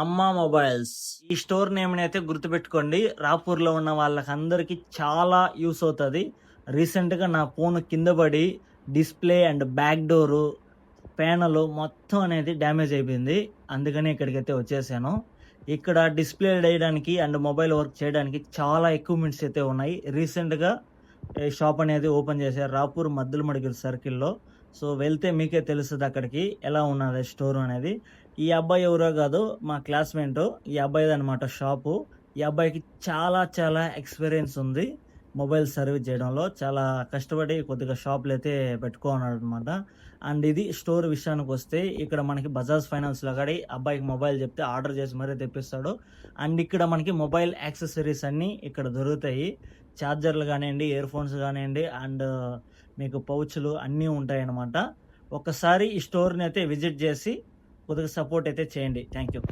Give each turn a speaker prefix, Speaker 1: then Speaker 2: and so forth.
Speaker 1: అమ్మా మొబైల్స్. ఈ store name అయితే గుర్తుపెట్టుకోండి. రాపూర్లో ఉన్న వాళ్ళకందరికీ చాలా యూస్ అవుతుంది. రీసెంట్గా నా ఫోన్ కింద పడి display and back door panel మొత్తం అనేది డ్యామేజ్ అయిపోయింది. అందుకని ఇక్కడికైతే వచ్చేసాను. ఇక్కడ డిస్ప్లే వేయడానికి అండ్ మొబైల్ వర్క్ చేయడానికి చాలా ఎక్విప్మెంట్స్ అయితే ఉన్నాయి. రీసెంట్గా షాప్ అనేది ఓపెన్ చేశారు. రాపూర్ మద్దుల మడుగుల సర్కిల్లో. సో వెళ్తే మీకే తెలుస్తుంది అక్కడికి ఎలా ఉన్నది స్టోర్ అనేది. ఈ అబ్బాయి ఎవరో కాదు మా క్లాస్మేట్. ఈ అబ్బాయిది అనమాట షాపు. ఈ అబ్బాయికి చాలా చాలా ఎక్స్పీరియన్స్ ఉంది. మొబైల్ సర్వీస్ చేయడంలో చాలా కష్టపడి కొద్దిగా షాపులు అయితే పెట్టుకున్నాడు అనమాట అండ్ ఇది స్టోర్ విషయానికి వస్తే ఇక్కడ మనకి బజాజ్ ఫైనాన్స్లో కాడి అబ్బాయికి మొబైల్ చెప్తే ఆర్డర్ చేసి మరీ తెప్పిస్తాడు. అండ్ ఇక్కడ మనకి మొబైల్ యాక్సెసరీస్ అన్నీ ఇక్కడ దొరుకుతాయి. ఛార్జర్లు కానివ్వండి ఇయర్ ఫోన్స్ కానివ్వండి అండ్ మీకు పౌచ్లు అన్నీ ఉంటాయన్నమాట. ఒకసారి ఈ స్టోర్ని అయితే విజిట్ చేసి కొద్దిగా సపోర్ట్ అయితే చేయండి. Thank you.